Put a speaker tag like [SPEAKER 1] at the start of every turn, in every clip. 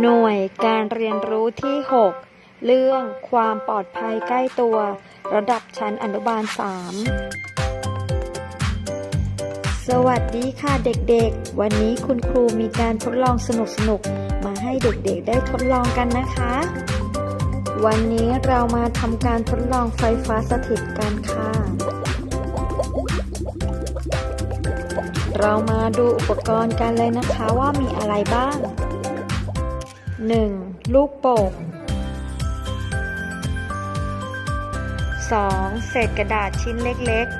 [SPEAKER 1] หน่วยการเรียนรู้ที่ 6 เรื่องความปลอดภัยใกล้ตัว ระดับชั้นอนุบาล 3 สวัสดีค่ะเด็กๆ วันนี้คุณครูมีการทดลองสนุกๆมาให้เด็กๆได้ทดลองกันนะคะ วันนี้เรามาทำการทดลองไฟฟ้าสถิตกันค่ะ เรามาดูอุปกรณ์กันเลยนะคะว่ามีอะไรบ้าง 1. ลูกโป่ง 2. เศษกระดาษชิ้นเล็กๆ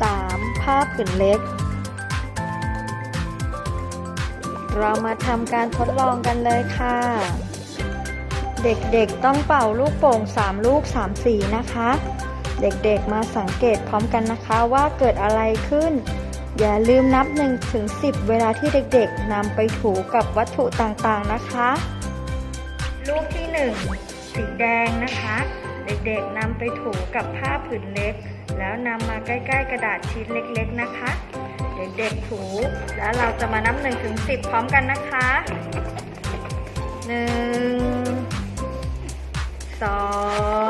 [SPEAKER 1] 3. ผ้าผืนเล็ก เรามาทำการทดลองกันเลยค่ะ เด็กๆต้องเป่าลูกโป่ง 3 ลูก 3 สีนะคะ เด็กๆมาสังเกตพร้อมกันนะคะว่าเกิดอะไรขึ้น อย่าลืมนับ1ถึง10 เวลาที่เด็กๆนำไปถูกับวัตถุต่างๆนะคะ ลูกที่ 1 สีแดงนะคะ เด็กๆนำไปถูกับผ้าผืนเล็ก แล้วนำมาใกล้ๆกระดาษชิ้นเล็กๆนะคะ เด็กๆถู แล้วเราจะมานับ1ถึง10 พร้อมกันนะคะ 1 2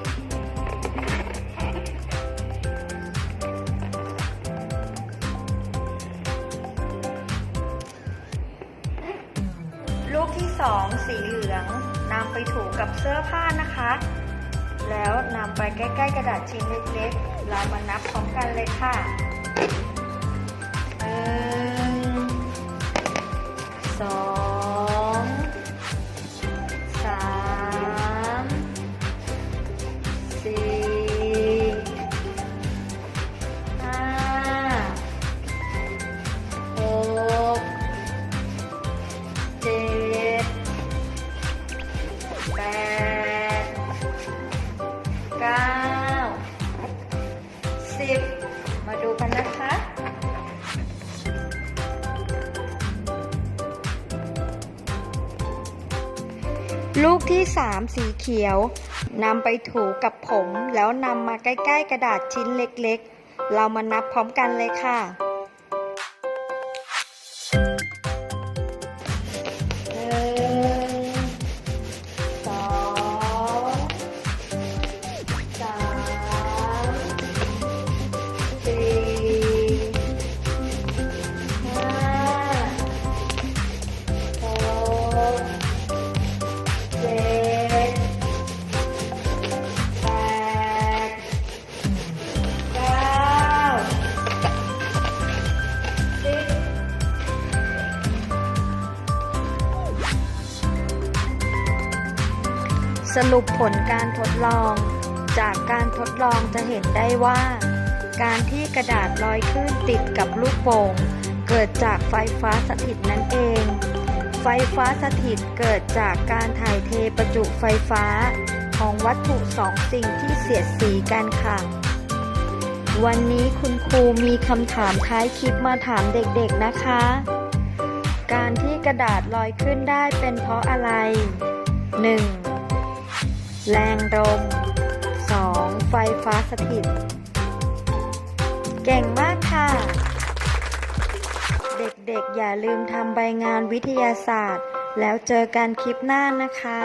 [SPEAKER 1] ลูกที่สองสีเหลืองนำไปถูกับเสื้อผ้านะคะ แล้วนำไปใกล้ ๆ กระดาษชิ้นเล็กๆ เรามานับพร้อมกันเลยค่ะหนึ่งสอง สิบมาดูกันนะคะลูกที่สามสีเขียวนำไปถูกับผม แล้วนำมาใกล้ ๆ กระดาษชิ้นเล็กๆ เรามานับพร้อมกันเลยค่ะ สรุปผลการทดลอง จากการทดลองจะเห็นได้ว่า การที่กระดาษลอยขึ้นติดกับลูกโป่งเกิดจากไฟฟ้าสถิตนั่นเอง ไฟฟ้าสถิตเกิดจากการถ่ายเทประจุไฟฟ้าของวัตถุสองสิ่งที่เสียดสีกันค่ะ วันนี้คุณครูมีคำถามท้ายคลิปมาถามเด็กๆนะคะ การที่กระดาษลอยขึ้นได้เป็นเพราะอะไร 1. แรงลม 2. ไฟฟ้าสถิต เก่งมากค่ะ เด็กๆ อย่าลืมทำใบงานวิทยาศาสตร์ แล้วเจอกันคลิปหน้านะคะ